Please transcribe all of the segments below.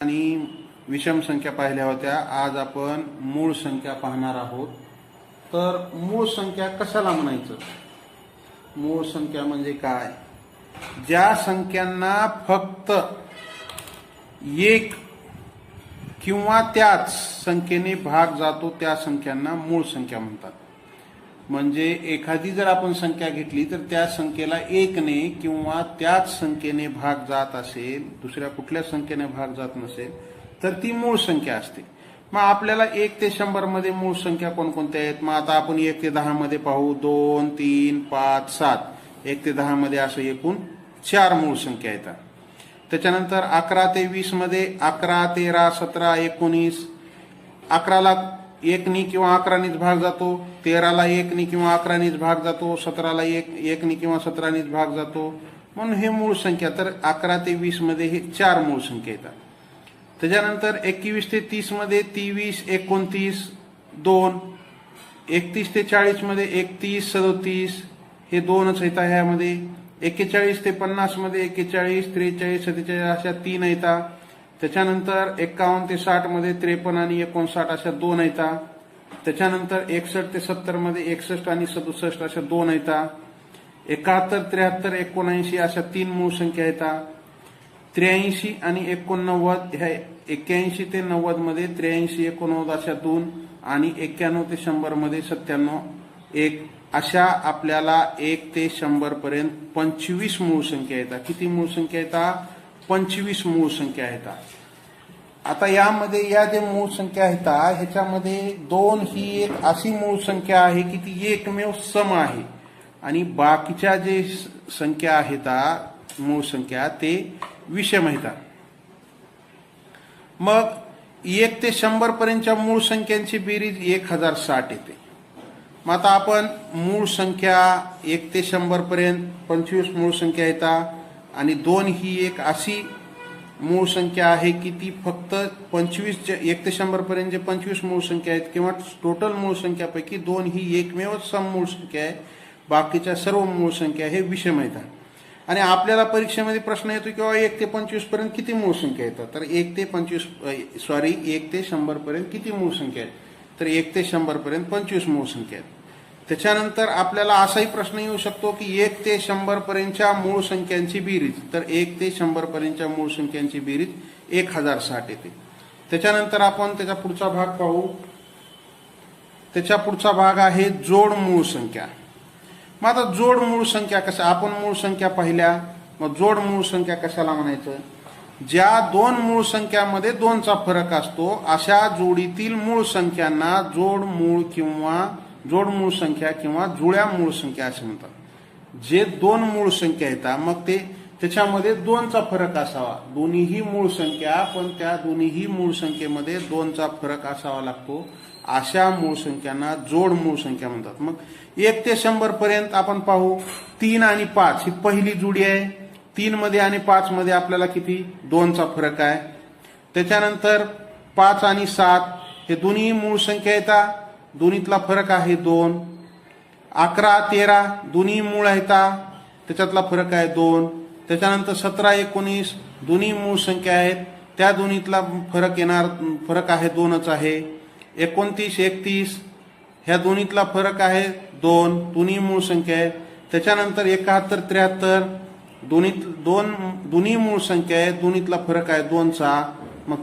आणि विषम संख्या पाहिल्या होत्या. आज आपण मूळ संख्या पाहणार आहोत. तर मूळ संख्या कशाला म्हणायचं? मूळ संख्या म्हणजे काय? ज्या संख्यांना फक्त एक किंवा त्याच संख्येने भाग जातो त्या संख्यांना मूळ संख्या म्हणतात. म्हणजे एखादी जर आपण संख्या घेतली तर त्या संख्येला एकने किंवा त्याच संख्येने भाग जात असेल दुसऱ्या कुठल्या संख्येने भाग जात नसेल तर ती मूळ संख्या असते. मग आपल्याला एक ते शंभरमध्ये मूळ संख्या कोणकोणत्या आहेत? मग आता आपण एक ते दहा मध्ये पाहू. दोन तीन पाच सात. एक ते दहा मध्ये असं एकूण चार मूळ संख्या येतात. त्याच्यानंतर अकरा ते वीसमध्ये अकरा तेरा सतरा एकोणीस. अकराला एकनी किंवा अकरानीच भाग जातो तेराला एकनी किंवा अकरानीच भाग जातो सतराला एक एकनी किंवा सतरानीच भाग जातो. म्हणून हे मूळ संख्या तर अकरा ते वीसमध्ये हे चार मूळ संख्या येतात. त्याच्यानंतर एकवीस ते तीसमध्ये तेवीस एकोणतीस दोन एकतीस ते चाळीसमध्ये एकतीस सदोतीस हे दोनच येतात ह्यामध्ये एक्केचाळीस ते पन्नासमध्ये एक्केचाळीस त्रेचाळीस सत्तेचाळीस अशा तीन येतात. त्याच्यानंतर एक्कावन्न ते साठमध्ये त्रेपन्न आणि एकोणसाठ अशा दोन येतात त्याच्यानंतर एकसष्ट ते सत्तरमध्ये एकसष्ट आणि सदुसष्ट अशा दोन येतात एकाहत्तर त्र्याहत्तर एकोणऐंशी अशा तीन मूळ संख्या येतात त्र्याऐंशी आणि एकोणनव्वद ह्या एक्क्याऐंशी ते नव्वदमध्ये त्र्याऐंशी एकोणनव्वद अशा दोन आणि एक्क्याण्णव ते शंभरमध्ये सत्त्याण्णव एक अशा आपल्याला एक ते शंभर पर्यंत पंचवीस मूळ संख्या येतात किती मूळ संख्या येतात पंचवीस मूळ संख्या आहेत आता यामध्ये या जे मूळ संख्या आहेत ह्याच्यामध्ये दोन ही एक अशी मूळ संख्या आहे की ती एकमेव सम आहे. आणि बाकीच्या जे संख्या आहेत मूळ संख्या ते विषम आहेत मग एक ते शंभर पर्यंतच्या मूळ संख्यांची बेरीज एक हजार साठ येते. मग आता आपण मूळ संख्या एक ते शंभर पर्यंत पंचवीस मूळ संख्या येतात. आणि दोन ही एक अशी मूळ संख्या आहे की ती फक्त पंचवीस एक ते शंभर पर्यंत जे पंचवीस मूळ संख्या आहेत किंवा टोटल मूळ संख्यापैकी दोन ही एकमेव सममूळ संख्या आहे. बाकीच्या सर्व मूळ संख्या हे विषम येतात आणि आपल्याला परीक्षेमध्ये प्रश्न येतो किंवा एक ते पंचवीसपर्यंत किती मूळ संख्या येतात? तर एक ते पंचवीस सॉरी एक ते शंभर पर्यंत किती मूळ संख्या आहेत? तर एक ते शंभर पर्यंत पंचवीस मूळ संख्या आहेत. त्याच्यानंतर आपल्याला असाही प्रश्न येऊ शकतो की एक ते शंभर पर्यंतच्या मूळ संख्यांची बेरीज. तर एक ते शंभर पर्यंतच्या मूळ संख्यांची बेरीज एक हजार साठ येते. त्याच्यानंतर आपण त्याचा पुढचा भाग पाहू. त्याच्या पुढचा भाग आहे जोड मूळ संख्या. मग आता जोड मूळ संख्या कशा आपण मूळ संख्या पाहिल्या. मग जोड मूळ संख्या कशाला म्हणायचं? ज्या दोन मूळ संख्यामध्ये दोनचा फरक असतो अशा जोडीतील मूळ संख्यांना जोड मूळ किंवा जोड मूळ संख्या किंवा जुळ्या मूळ संख्या असे म्हणतात. जे दोन मूळ संख्या येतात मग ते त्याच्यामध्ये दोनचा फरक असावा. दोन्हीही मूळ संख्या पण त्या दोन्हीही मूळ संख्येमध्ये दोनचा फरक असावा लागतो. अशा मूळ संख्यांना जोड मूळ संख्या म्हणतात. मग एक ते शंभर पर्यंत आपण पाहू. तीन आणि पाच ही पहिली जुडी आहे. तीन मध्ये आणि पाच मध्ये आपल्याला किती? दोनचा फरक आहे. त्याच्यानंतर पाच आणि सात हे दोन्ही मूळ संख्या येतात. दोन्हीतला फरक आहे दोन. अकरा तेरा दोन्ही मूळ आहेत त्याच्यातला फरक आहे दोन. त्याच्यानंतर सतरा एकोणीस दोन्ही मूळ संख्या आहेत. त्या दोन्हीतला फरक येणार फरक आहे दोनच आहे. एकोणतीस एकतीस ह्या दोन्हीतला फरक आहे दोन. दोन्ही मूळ संख्या आहेत. त्याच्यानंतर एकाहत्तर त्र्याहत्तर दोन्ही दोन दोन्ही मूळ संख्या आहेत. दोन्हीतला फरक आहे दोनचा. मग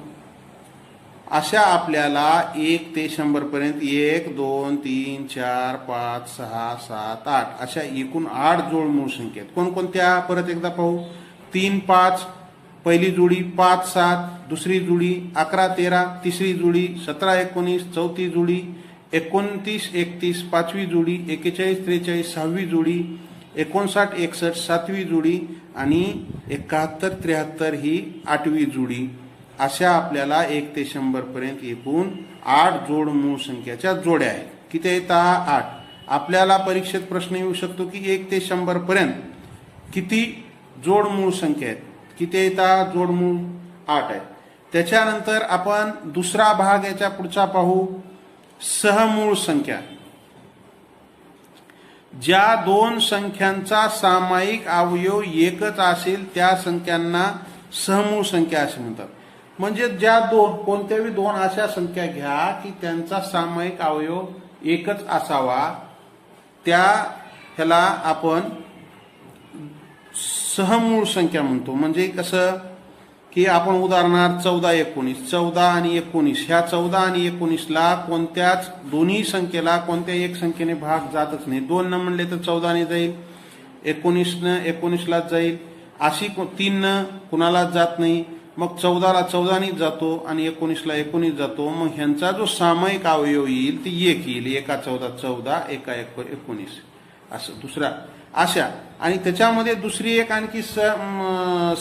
अशा आपल्याला एक ते शंभर पर्यंत एक दोन तीन चार पाच सहा सात आठ अशा एकूण आठ जोड मूळ संख्या आहेत. कोणकोणत्या? परत एकदा पाहू. तीन पाच. पहिली जोडी पाच सात. दुसरी जोडी अकरा तेरा. तिसरी जोडी सतरा एकोणीस. चौथी जोडी एकोणतीस एकतीस. पाचवी जोडी एकेचाळीस त्रेचाळीस. सहावी जोडी एकोणसाठ एकसष्ट. सातवी जोडी आणि एकाहत्तर त्र्याहत्तर ही आठवी जोडी. अशा आपल्याला एक ते शंभर पर्यंत एकूण आठ जोड मूळ संख्याच्या जोड्या आहेत. किती येतात आठ. आपल्याला परीक्षेत प्रश्न येऊ शकतो की एक ते शंभर पर्यंत किती जोड मूळ संख्या आहेत? किती येतात जोड मूळ आठ आहेत. त्याच्यानंतर आपण दुसरा भाग याच्या पुढचा पाहू. सहमूळ संख्या. ज्या दोन संख्यांचा सामायिक अवयव एकच असेल त्या संख्यांना सहमूळ संख्या असे म्हणतात. म्हणजे ज्या दोन कोणत्याही दोन अशा संख्या घ्या की त्यांचा सामायिक अवयव एकच असावा. त्या ह्याला आपण सहमूळ संख्या म्हणतो. म्हणजे कसं की आपण उदाहरणार्थ चौदा एकोणीस. चौदा आणि एकोणीस. ह्या चौदा आणि एकोणीसला कोणत्याच दोन्ही संख्येला कोणत्या एक संख्येने भाग जातच नाही. दोन न म्हणले तर चौदाने जाईल. एकोणीसनं एकोणीसलाच जाईल. अशी तीननं कुणालाच जात नाही. मग चौदाला चौदानीच जातो आणि एकोणीसला एकोणीस जातो. मग ह्यांचा जो सामायिक अवयव येईल ती एक येईल. एका चौदा चौदा एका एक एकोणीस. असं दुसरा अशा. आणि त्याच्यामध्ये दुसरी एक आणखी स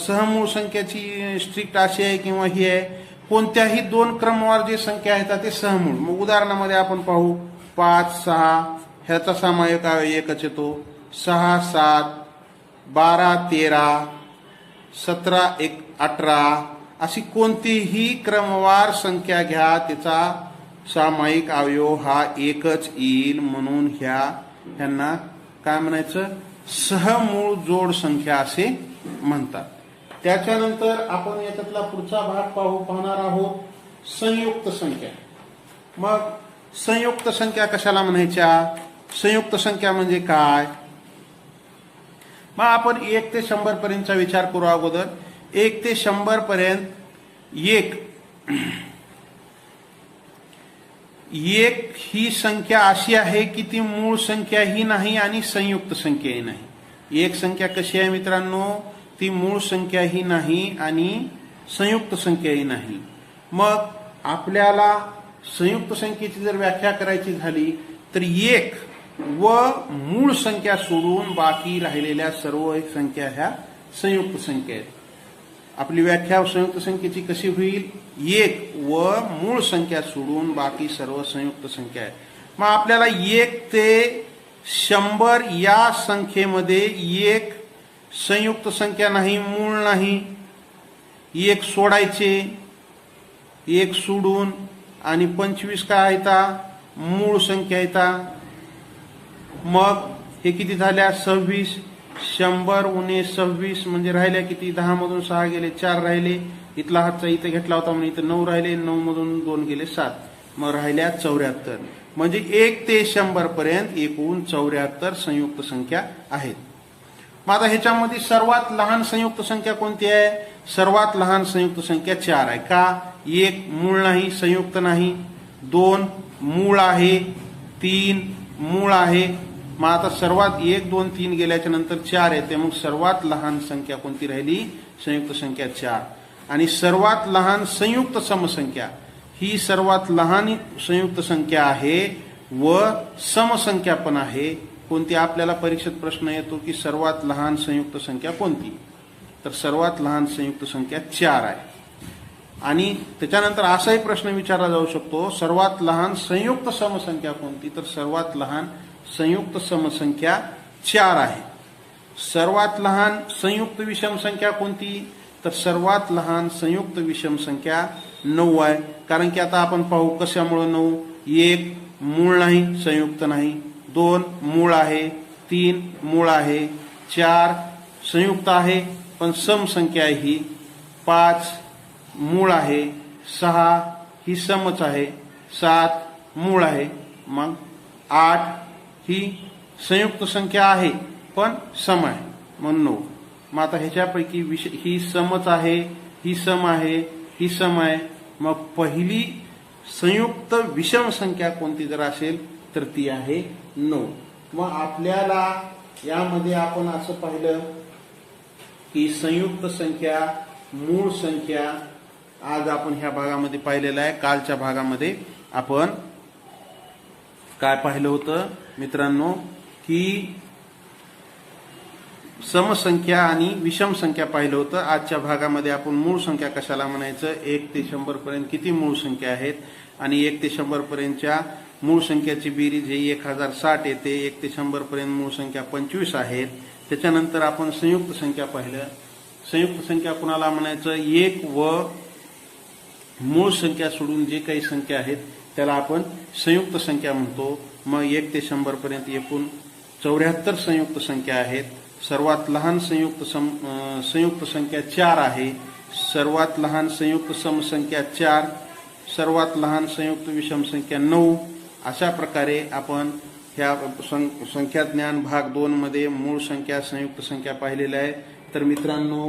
सहमूळ संख्याची स्ट्रिक्ट अशी आहे किंवा ही आहे. कोणत्याही दोन क्रमवार जे संख्या आहेत ते सहमूळ. मग उदाहरणामध्ये आपण पाहू. पाच सहा ह्याचा सामायिक अवयव एकच येतो. सहा सात बारा तेरा सतरा एक अठरा अशी कोणतीही क्रमवार संख्या घ्या तिचा सामायिक अवयव हा एकच येईल म्हणून ह्या ह्यांना काय म्हणायचं? सहमूळ जोड संख्या असे म्हणतात. त्याच्यानंतर आपण याच्यातला पुढचा भाग पाहू पाहणार आहोत संयुक्त संख्या. मग संयुक्त संख्या कशाला म्हणायच्या? संयुक्त संख्या म्हणजे काय? मग आपण एक ते शंभर पर्यंतचा विचार करू अगोदर. एक ते शंभर पर्यंत एक. एक ही संख्या अशी आहे की ती मूळ संख्या ही नाही आणि संयुक्त संख्याही नाही. एक संख्या कशी आहे मित्रांनो? ती मूळ संख्या ही नाही आणि संयुक्त संख्याही नाही. मग आपल्याला संयुक्त संख्येची जर व्याख्या करायची झाली तर एक व मूळ संख्या सोडून बाकी राहिलेल्या सर्व संख्या ह्या संयुक्त संख्या आहेत. आपली व्याख्या संयुक्त संख्येची कशी होईल? एक व मूळ संख्या सोडून बाकी सर्व संयुक्त संख्या आहे मग आपल्याला एक ते शंभर या संख्येमध्ये एक संयुक्त संख्या नाही मूळ नाही. एक सोडायचे एक सोडून आणि पंचवीस काय येता? मूळ संख्या येता. मग हे किती झाल्या? सव्वीस. शंभर उणे सव्वीस. म्हणजे राहिल्या किती? दहा मधून सहा गेले चार राहिले. इथला हातचा इथं घेतला होता म्हणजे इथं नऊ राहिले. नऊ मधून दोन गेले सात. मग राहिल्या चौऱ्याहत्तर. म्हणजे एक ते शंभर पर्यंत एकूण चौऱ्याहत्तर संयुक्त संख्या आहेत. मग आता ह्याच्यामध्ये सर्वात लहान संयुक्त संख्या कोणती आहे? सर्वात लहान संयुक्त संख्या चार आहे. का? एक मूळ नाही संयुक्त नाही. दोन मूळ आहे. तीन मूळ आहे. मग आता सर्वात एक दोन तीन गेल्याच्यानंतर चार येते. मग सर्वात लहान संख्या कोणती राहिली? संयुक्त संख्या चार. आणि सर्वात लहान संयुक्त समसंख्या. ही सर्वात लहान संयुक्त संख्या आहे व समसंख्या पण आहे. कोणती? आपल्याला परीक्षेत प्रश्न येतो की सर्वात लहान संयुक्त संख्या कोणती? तर सर्वात लहान संयुक्त संख्या चार आहे. आणि त्याच्यानंतर असाही प्रश्न विचारला जाऊ शकतो. सर्वात लहान संयुक्त समसंख्या कोणती? तर सर्वात लहान संयुक्त समसंख्या चार आहे. सर्वात लहान संयुक्त विषम संख्या कोणती? तर सर्वात लहान संयुक्त विषम संख्या नऊ आहे. कारण की आता आपण पाहू कशामुळं नऊ? एक मूळ नाही संयुक्त नाही. दोन मूळ आहे. तीन मूळ आहे. चार संयुक्त आहे. पण समसंख्या आहे ही पाच मूळ आहे. सहा ही समच आहे. सात मूळ आहे. मग आठ ही संयुक्त संख्या आहे पण सम आहे. म्हणून नऊ मग आता ह्याच्यापैकी विष ही समच आहे ही सम आहे ही सम आहे. मग पहिली संयुक्त विषम संख्या कोणती जर असेल तर ती आहे नऊ. मग आपल्याला यामध्ये आपण असं पाहिलं की संयुक्त संख्या मूळ संख्या आज आपण ह्या भागामध्ये पाहिलेलं आहे. कालच्या भागामध्ये आपण काय पाहिलं होतं मित्रांनो की समसंख्या आणि विषम संख्या पाहिलं होतं. आजच्या भागामध्ये आपण मूळ संख्या कशाला म्हणायचं? एक ते शंभर पर्यंत किती मूळ संख्या आहेत? आणि एक ते शंभर पर्यंतच्या मूळ संख्याची बेरीज ही एक हजार साठ येते. एक ते शंभर पर्यंत मूळ संख्या पंचवीस आहेत. त्याच्यानंतर आपण संयुक्त संख्या पाहिलं. संयुक्त संख्या कुणाला म्हणायचं? एक व मूळ संख्या सोडून जे काही संख्या आहेत त्याला आपण संयुक्त संख्या म्हणतो. मग एक ते शंभर पर्यंत एकूण चौऱ्याहत्तर संयुक्त संख्या आहेत. सर्वात लहान संयुक्त सम संयुक्त संख्या चार आहे. सर्वात लहान संयुक्त समसंख्या चार सर्वात लहान संयुक्त विषम संख्या नऊ. अशा प्रकारे आपण ह्या सं संख्या ज्ञान भाग दोनमध्ये मूळ संख्या संयुक्त संख्या पाहिलेल्या आहे तर मित्रांनो